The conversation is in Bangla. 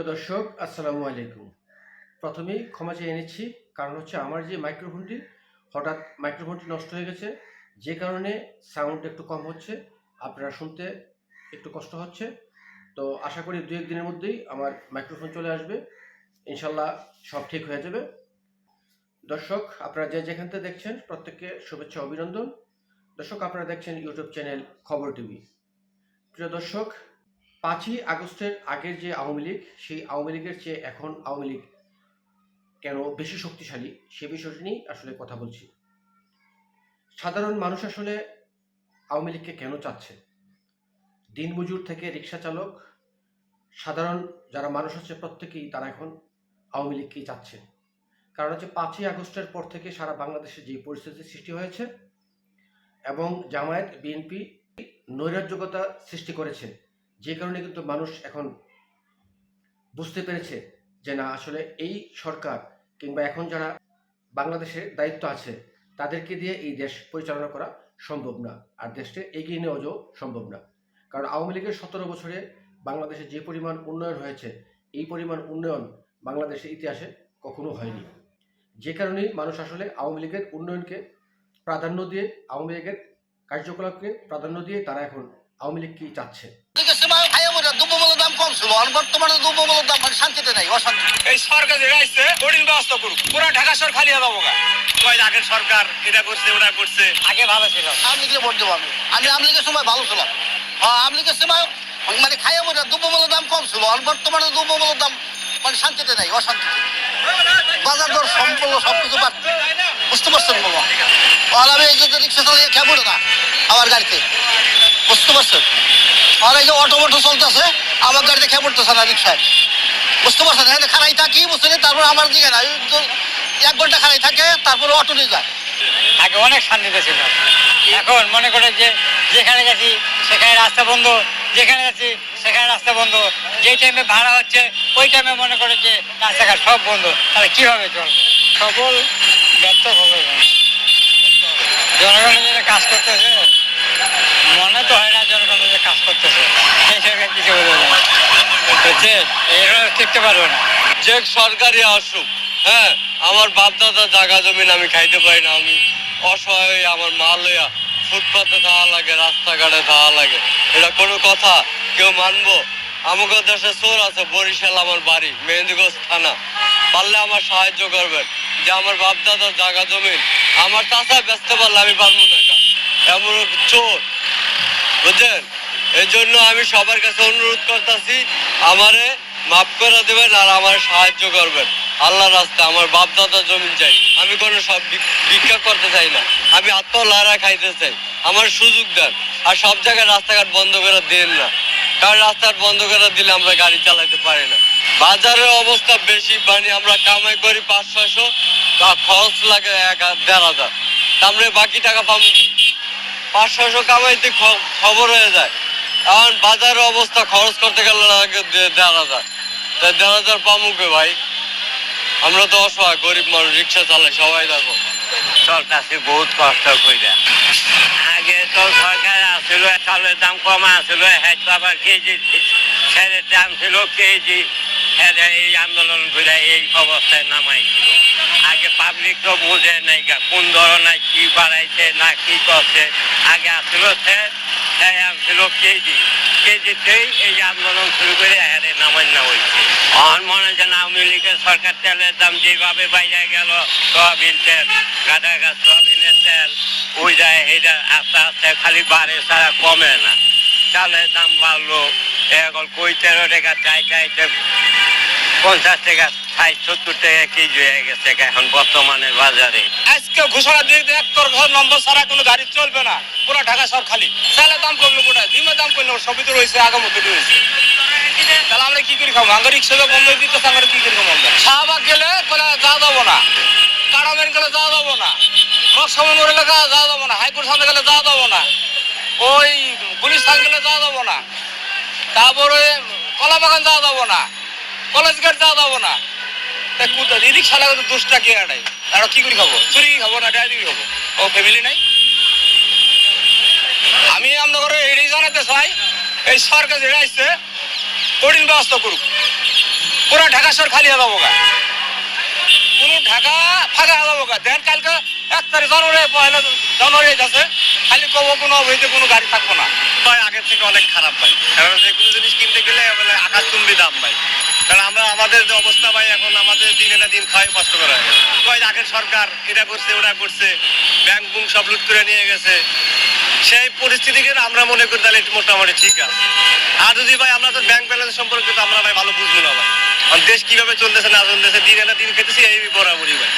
প্রিয় দর্শক, আসসালামু আলাইকুম। প্রথমেই ক্ষমা চেয়ে এনেছি কারণ হচ্ছে আমার যে মাইক্রোফোনটি, হঠাৎ মাইক্রোফোনটি নষ্ট হয়ে গেছে, যে কারণে সাউন্ড একটু কম হচ্ছে, আপনারা শুনতে একটু কষ্ট হচ্ছে। তো আশা করি দু একদিনের মধ্যেই আমার মাইক্রোফোন চলে আসবে, ইনশাল্লাহ সব ঠিক হয়ে যাবে। দর্শক, আপনারা যে যেখান থেকে দেখছেন, প্রত্যেককে শুভেচ্ছা, অভিনন্দন। দর্শক, আপনারা দেখছেন ইউটিউব চ্যানেল খবর টিভি। প্রিয় দর্শক পাঁচই আগস্টের আগের যে আওয়ামী লীগ, সেই আওয়ামী লীগের চেয়ে এখন আওয়ামী লীগ কেন বেশি শক্তিশালী, সে বিষয়টি নিয়ে আসলে কথা বলছি। সাধারণ মানুষ আসলে আওয়ামী লীগকে কেন চাচ্ছে? দিনমজুর থেকে রিক্সা চালক, সাধারণ যারা মানুষ আছে প্রত্যেকেই তারা এখন আওয়ামী লীগকেই চাচ্ছে। কারণ হচ্ছে পাঁচই আগস্টের পর থেকে সারা বাংলাদেশে যে পরিস্থিতি সৃষ্টি হয়েছে এবং জামায়াত, বিএনপি নৈরাজ্যকতা সৃষ্টি করেছে যে কারণে কিন্তু মানুষ এখন বুঝতে পেরেছে যে না, আসলে এই সরকার কিংবা এখন যারা বাংলাদেশের দায়িত্ব আছে, তাদেরকে দিয়ে এই দেশ পরিচালনা করা সম্ভব না। আর দেশকে এগিয়ে নেওয়া যাও সম্ভব না। কারণ আওয়ামী লীগের সতেরো বছরে বাংলাদেশে যে পরিমাণ উন্নয়ন হয়েছে, এই পরিমাণ উন্নয়ন বাংলাদেশের ইতিহাসে কখনো হয়নি। যে কারণেই মানুষ আসলে আওয়ামী লীগের উন্নয়নকে প্রাধান্য দিয়ে, আওয়ামী লীগের কার্যকলাপকে প্রাধান্য দিয়ে তারা এখন আওয়ামী লীগকেই চাচ্ছে থেকে সময় খাইয়া মজা দ্রব্যমূল্যের দাম কম ছিল আর বর্তমানে দ্রব্যমূল্যের দাম মানে শান্তিতে নাই অশান্তি। এই সরকার যেটা আসছে কঠিন ব্যবস্থা করুক। পুরো ঢাকা শহর খালি হয়ে যাব কয় আগের সরকার এটা করছে ওটা করছে। আগে ভালো ছিল। আমি লিখে ভোট দেবো আমি। আমি আমলিগের সময় ভালো ছিলাম। হ্যাঁ আমলিগের সময় মানে খাইয়া মজা দ্রব্যমূল্যের দাম কম ছিল। আর বর্তমানে দ্রব্যমূল্যের দাম মানে শান্তিতে নাই অশান্তিতে বাজার দর সম্পূর্ণ সবকিছু বাড়ছে বুঝতে পারছেন বাবা আর আমি এই যে রিক্সা চালিয়ে খেয়ে না আমার গাড়িতে বুঝতে পারছেন? আর এই যে অটো মটো চলতেছে আমার গাড়িতে খেয়ে পড়তেছে না রিক্সায়। বুঝতে পারছেন এখানে খারাই থাকি বুঝতে তারপর আমার দিকে না এক ঘণ্টা খারাই থাকে, তারপরে অটো নিয়ে যায়। আগে অনেক শান্তিতে ছিল এখন মনে করে যে যেখানে গেছি, সেখানে রাস্তা বন্ধ, যেখানে গেছি, সেখানে রাস্তা বন্ধ। যেই টাইমে ভাড়া হচ্ছে, ওই টাইমে মনে করে যে রাস্তাঘাট সব বন্ধ। তাহলে কীভাবে চলবে? সকল ব্যর্থ হবে। জনগণের জন্য কাজ করতেছে। মনে তো হয় না যে সরকারি আসুক হ্যাঁ আমার বাপদাদা জায়গা জমিন আমি খাইতে পারি না। আমি অসহায়, আমার মা লইয়া ফুটপাতে থাকা লাগে, রাস্তাঘাটে থাকা লাগে। এটা কোনো কথা, কেউ মানবো? আমাকে দেশে চোর আছে, বরিশাল আমার বাড়ি, মেহেন্দিগঞ্জ থানা। পারলে আমার সাহায্য করবেন। যে আমার বাপদাদার জায়গা জমিন, আমার চাষায় ব্যস্ত পারলে আমি পারব না এমন চোর, বুঝছেন? এই জন্য আমি সবার কাছে অনুরোধ করতেছি, আমারে মাফ করে দেবেন আর আমার সাহায্য করবেন। আল্লাহ রাস্তা আমার বাপ দাদা জমিন চাই। আমি কোনো সব ভিক্ষা করতে চাই না। আমি আত্মলারা খাইতে চাই। আমার সুযোগ দেন। আর সব জায়গায় রাস্তাঘাট বন্ধ করে দেন না। কারণ রাস্তাঘাট বন্ধ করে দিলে আমরা গাড়ি চালাতে পারি না। বাজারের অবস্থা বেশি মানে আমরা কামাই করি পাঁচ, ছয়শো খরচ লাগে এক দেড় হাজার। তা আমরা বাকি টাকা কি? পাঁচ ছশো কামাইতে খবর হয়ে যায়। এখন বাজারের অবস্থা খরচ করতে গেলে দেড় হাজার। তা দেড় হাজার পামুকে ভাই। আমরা তো অসহায়, গরিব মানুষ, রিক্সা চালাই, সবাই দেখো। সরকারকে বহুত কষ্ট কইরা। আগে তো সরকার আসছিল চালের দাম কম আসছিল হ্যাঁ কেজি দাম ছিল কেজি। হ্যাঁ এই আন্দোলন করে এই অবস্থায় নামাইছিল। আগে পাবলিক তো বুঝে নাই কোন ধরনের কি বাড়াইছে, না কি করছে। আগে আসছিল সে হ্যাঁ আনছিল কেজি। কেজিতেই এই আন্দোলন শুরু করে হ্যাঁ নামান্য হয়েছে। আমার মনে হয় যেন আওয়ামী লীগের সরকার তেলের দাম যেভাবে বাইরে গেল, সয়াবিন তেল, গাঁদা গাছ, সয়াবিনের তেল, ওই যায় এইটা আস্তে আস্তে খালি বাড়ে ছাড়া কমে না। চালের দাম বাড়লো। এখন কই তেরো টাকা চাই চাইতে পঞ্চাশ টাকা ষাট সত্তর টাকা কেজি হয়ে গেছে এখন বর্তমানে বাজারে। আজকে ঘোষণা দিয়ে তোর ঘর নম্বর ছাড়া কোনো গাড়ি চলবে না। পুরো ঢাকা শহর খালি। চালের দাম কমলো কোথায়? ডিমের দাম কমলো, সবই তো রয়েছে আগামত রয়েছে। তাহলে আমরা কি করে খাব? আঙ্গার রিক্সা বন্ধ হয়ে দিতে আমরা কি করে খাব শাহবাগ গেলে বলে যা যাব না। কারামেন গেলে যা যাব না। রকসামন গেলে যা যাব না। হাইকোর্ট সামনে গেলে যা যাব না। ওই গুলিস্তান গেলে যা যাব না। তারপরে কলা বাগান যাওয়া যাব না। কলেজ গেট যাওয়া যাব না। তা ঢাকা খালি হয়ে যাব কোনো ঢাকা ফাঁকা হয়ে যাব কালকে এক তারিখ জানুয়ারি পয়লা জানুয়ারি যাচ্ছে, খালি কব কোনো অবৈধ কোনো গাড়ি থাকব না। ভাই, আগের থেকে অনেক খারাপ ভাই। কোনো জিনিস কিনতে গেলে আকাশ চুম্বি দাম ভাই। কারণ আমরা আমাদের যে অবস্থা ভাই, এখন আমাদের দিনে না দিন খাওয়াই কষ্ট করা হয় আগের সরকার এটা করছে, ওটা করছে, ব্যাংক বুং সব লুট করে নিয়ে গেছে। সেই পরিস্থিতিকে আমরা মনে করি তাহলে একটু মোটামুটি ঠিক আছে। আর যদি ভাই আমরা তো ব্যাংক ব্যালেন্স সম্পর্কে তো আমরা ভাই ভালো বুঝব না ভাই। দেশ কীভাবে চলতেছে, না চলতেছে, দিনে না দিন খেতেছি, এই বরাবরই ভাই।